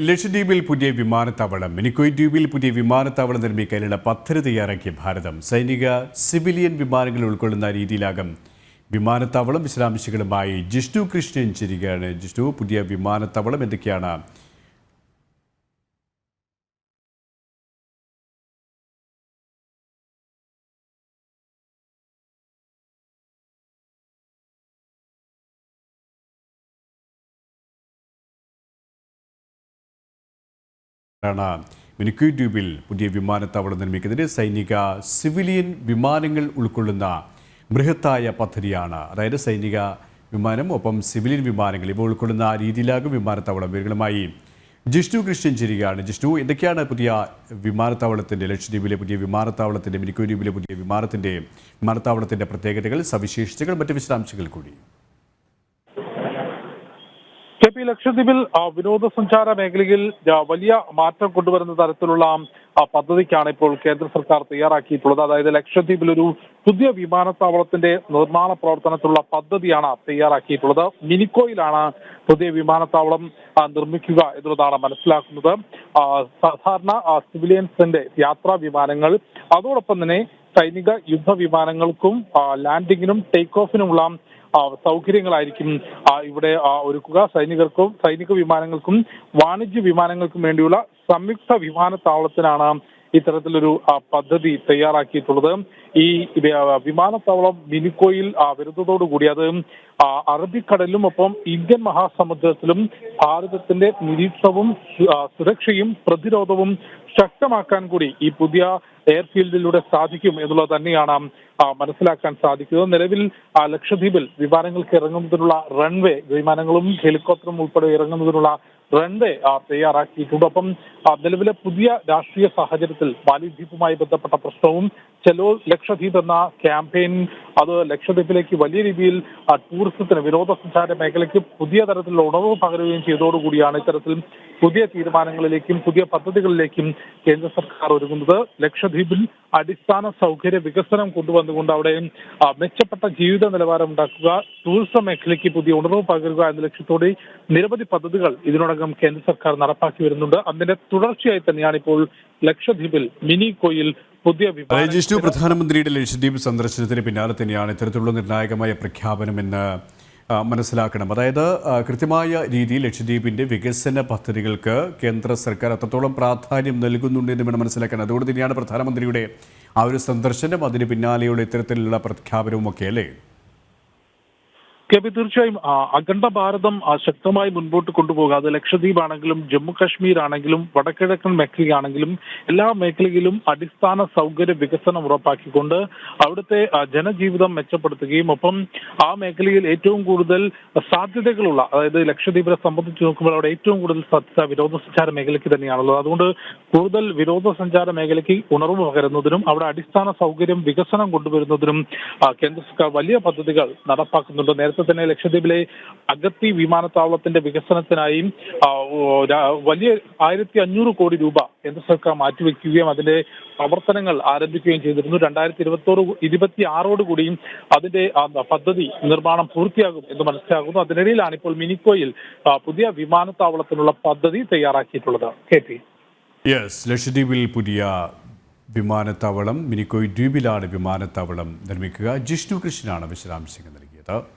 ലക്ഷദ്വീപിൽ പുതിയ വിമാനത്താവളം മിനിക്കോയ് ദ്വീപിൽ പുതിയ വിമാനത്താവളം നിർമ്മിക്കാനുള്ള പദ്ധതി തയ്യാറാക്കിയ ഭാരതം. സൈനിക സിവിലിയൻ വിമാനങ്ങൾ ഉൾക്കൊള്ളുന്ന രീതിയിലാകും വിമാനത്താവളം വിശദാംശങ്ങളുമായി ജിഷ്ണു കൃഷ്ണൻ ചിരികയാണ് ജിഷ്ണു പുതിയ വിമാനത്താവളം എന്തൊക്കെയാണ്? ആണ്. മിനിക്യൂ ദ്വീപിൽ പുതിയ വിമാനത്താവളം നിർമ്മിക്കുന്നതിന് സൈനിക സിവിലിയൻ വിമാനങ്ങൾ ഉൾക്കൊള്ളുന്ന ബൃഹത്തായ പദ്ധതിയാണ്. അതായത് സൈനിക വിമാനം ഒപ്പം സിവിലിയൻ വിമാനങ്ങൾ ഇവ ഉൾക്കൊള്ളുന്ന രീതിയിലാകും വിമാനത്താവളം. വിവരങ്ങളുമായി ജിഷ്ണു കൃഷ്ണൻ ചിരികയാണ്. ജിഷ്ണു എന്തൊക്കെയാണ് പുതിയ വിമാനത്താവളത്തിന്റെ ലക്ഷദ്വീപിലെ പുതിയ വിമാനത്താവളത്തിന്റെ മിനിക്കോ ദ്വീപിലെ പുതിയ വിമാനത്തിന്റെ വിമാനത്താവളത്തിന്റെ പ്രത്യേകതകൾ സവിശേഷതകൾ മറ്റ് വിശദാംശങ്ങൾ കൂടി? പി ലക്ഷദ്വീപിൽ വിനോദസഞ്ചാര മേഖലയിൽ വലിയ മാറ്റം കൊണ്ടുവരുന്ന തരത്തിലുള്ള പദ്ധതിക്കാണ് ഇപ്പോൾ കേന്ദ്ര സർക്കാർ തയ്യാറാക്കിയിട്ടുള്ളത്. അതായത് ലക്ഷദ്വീപിൽ ഒരു പുതിയ വിമാനത്താവളത്തിന്റെ നിർമ്മാണ പ്രവർത്തനത്തിലുള്ള പദ്ധതിയാണ് തയ്യാറാക്കിയിട്ടുള്ളത്. മിനിക്കോയിലാണ് പുതിയ വിമാനത്താവളം നിർമ്മിക്കുക എന്നുള്ളതാണ് മനസ്സിലാക്കുന്നത്. സാധാരണ സിവിലിയൻസിന്റെ യാത്രാ വിമാനങ്ങൾ അതോടൊപ്പം തന്നെ സൈനിക യുദ്ധവിമാനങ്ങൾക്കും ലാൻഡിങ്ങിനും ടേക്ക് ഓഫിനുമുള്ള സൗകര്യങ്ങളായിരിക്കും ഇവിടെ ഒരുക്കുക. സൈനികർക്കും സൈനിക വിമാനങ്ങൾക്കും വാണിജ്യ വിമാനങ്ങൾക്കും വേണ്ടിയുള്ള സംയുക്ത വിമാനത്താവളത്തിനാണ് ഇത്തരത്തിലൊരു പദ്ധതി തയ്യാറാക്കിയിട്ടുള്ളത്. ഈ വിമാനത്താവളം മിനിക്കോയിൽ വരുന്നതോടുകൂടി അത് അറബിക്കടലിലും ഒപ്പം ഇന്ത്യൻ മഹാസമുദ്രത്തിലും ഭാരതത്തിന്റെ നിരീക്ഷണവും സുരക്ഷയും പ്രതിരോധവും ശക്തമാക്കാൻ കൂടി ഈ പുതിയ എയർഫീൽഡിലൂടെ സാധിക്കും എന്നുള്ളത് തന്നെയാണ് മനസ്സിലാക്കാൻ സാധിക്കുന്നത്. നിലവിൽ ലക്ഷദ്വീപിൽ വിമാനങ്ങൾക്ക് ഇറങ്ങുന്നതിനുള്ള റൺവേ വിമാനങ്ങളും ഹെലികോപ്റ്ററും ഉൾപ്പെടെ ഇറങ്ങുന്നതിനുള്ള റൺവേ തയ്യാറാക്കിയിട്ടുണ്ട്. ഒപ്പം ആ, നിലവിലെ പുതിയ രാഷ്ട്രീയ സാഹചര്യത്തിൽ മാലിദ്വീപുമായി ബന്ധപ്പെട്ട പ്രശ്നവും ചെലോ ലക്ഷദ്വീപ് എന്ന ക്യാമ്പയിൻ അത് ലക്ഷദ്വീപിലേക്ക് വലിയ രീതിയിൽ ടൂറിസത്തിന് വിനോദസഞ്ചാര മേഖലയ്ക്ക് പുതിയ തരത്തിലുള്ള ഉണർവ് പകരുകയും ചെയ്തതോടുകൂടിയാണ് ഇത്തരത്തിൽ പുതിയ തീരുമാനങ്ങളിലേക്കും പുതിയ പദ്ധതികളിലേക്കും കേന്ദ്ര സർക്കാർ ഒരുങ്ങുന്നത്. ലക്ഷദ്വീപിൽ അടിസ്ഥാന സൗകര്യ വികസനം കൊണ്ടുവന്നുകൊണ്ട് അവിടെ മെച്ചപ്പെട്ട ജീവിത നിലവാരം ഉണ്ടാക്കുക ടൂറിസം മേഖലയ്ക്ക് പുതിയ ഉണർവ് പകരുക എന്ന ലക്ഷ്യത്തോടെ നിരവധി പദ്ധതികൾ ഇതിനോടകം കേന്ദ്ര സർക്കാർ നടപ്പാക്കി വരുന്നുണ്ട്. അതിന്റെ തുടർച്ചയായി തന്നെയാണ് ഇപ്പോൾ ലക്ഷദ്വീപിൽ മിനി കോയിൽ പുതിയ രജിസ്റ്റു പ്രധാനമന്ത്രിയുടെ ലക്ഷദ്വീപ് സന്ദർശനത്തിന് പിന്നാലെ തന്നെയാണ് ഇത്തരത്തിലുള്ള നിർണായകമായ പ്രഖ്യാപനമെന്ന് എന്ന് മനസ്സിലാക്കണം. അതായത് കൃത്യമായ രീതിയിൽ ലക്ഷദ്വീപിന്റെ വികസന പദ്ധതികൾക്ക് കേന്ദ്ര സർക്കാർ അത്രത്തോളം പ്രാധാന്യം നൽകുന്നുണ്ട് എന്ന് വേണം മനസ്സിലാക്കാൻ. അതുകൊണ്ട് തന്നെയാണ് പ്രധാനമന്ത്രിയുടെ ആ ഒരു സന്ദർശനം അതിന് പിന്നാലെയുള്ള ഇത്തരത്തിലുള്ള പ്രഖ്യാപനവും ഒക്കെ അല്ലേ? കെ പി തീർച്ചയായും അഖണ്ഡ ഭാരതം ശക്തമായി മുൻപോട്ട് കൊണ്ടുപോകുക അത് ലക്ഷദ്വീപ് ആണെങ്കിലും ജമ്മു കാശ്മീർ ആണെങ്കിലും വടക്കിഴക്കൻ മേഖലയാണെങ്കിലും എല്ലാ മേഖലയിലും അടിസ്ഥാന സൗകര്യ വികസനം ഉറപ്പാക്കിക്കൊണ്ട് അവിടുത്തെ ജനജീവിതം മെച്ചപ്പെടുത്തുകയും ഒപ്പം ആ മേഖലയിൽ ഏറ്റവും കൂടുതൽ സാധ്യതകളുള്ള അതായത് ലക്ഷദ്വീപിനെ സംബന്ധിച്ച് നോക്കുമ്പോൾ അവിടെ ഏറ്റവും കൂടുതൽ സാധ്യത വിനോദസഞ്ചാര മേഖലയ്ക്ക് തന്നെയാണുള്ളത്. അതുകൊണ്ട് കൂടുതൽ വിനോദസഞ്ചാര മേഖലയ്ക്ക് ഉണർവ് പകരുന്നതിനും അവിടെ അടിസ്ഥാന സൗകര്യം വികസനം കൊണ്ടുവരുന്നതിനും കേന്ദ്ര സർക്കാർ വലിയ പദ്ധതികൾ നടപ്പാക്കുന്നുണ്ട്. നേരത്തെ തന്നെ ലക്ഷദ്വീപിലെ അഗത്തി വിമാനത്താവളത്തിന്റെ വികസനത്തിനായി വലിയ ആയിരത്തി അഞ്ഞൂറ് കോടി രൂപ കേന്ദ്ര സർക്കാർ മാറ്റിവെക്കുകയും അതിന്റെ പ്രവർത്തനങ്ങൾ ആരംഭിക്കുകയും ചെയ്തിരുന്നു. രണ്ടായിരത്തി ഇരുപത്തോട് ഇരുപത്തി ആറോട് കൂടിയും അതിന്റെ പദ്ധതി നിർമ്മാണം പൂർത്തിയാകും എന്ന് മനസ്സിലാകുന്നു. അതിനിടയിലാണ് ഇപ്പോൾ മിനിക്കോയിൽ പുതിയ വിമാനത്താവളത്തിനുള്ള പദ്ധതി തയ്യാറാക്കിയിട്ടുള്ളത്. K P. യെസ് ലക്ഷദ്വീപിൽ പുതിയ വിമാനത്താവളം മിനിക്കോയ് ദ്വീപിലാണ് വിമാനത്താവളം നിർമ്മിക്കുക. ജിഷ്ണു കൃഷ്ണനാണ് വിശദാംശങ്ങൾ നൽകിയത്.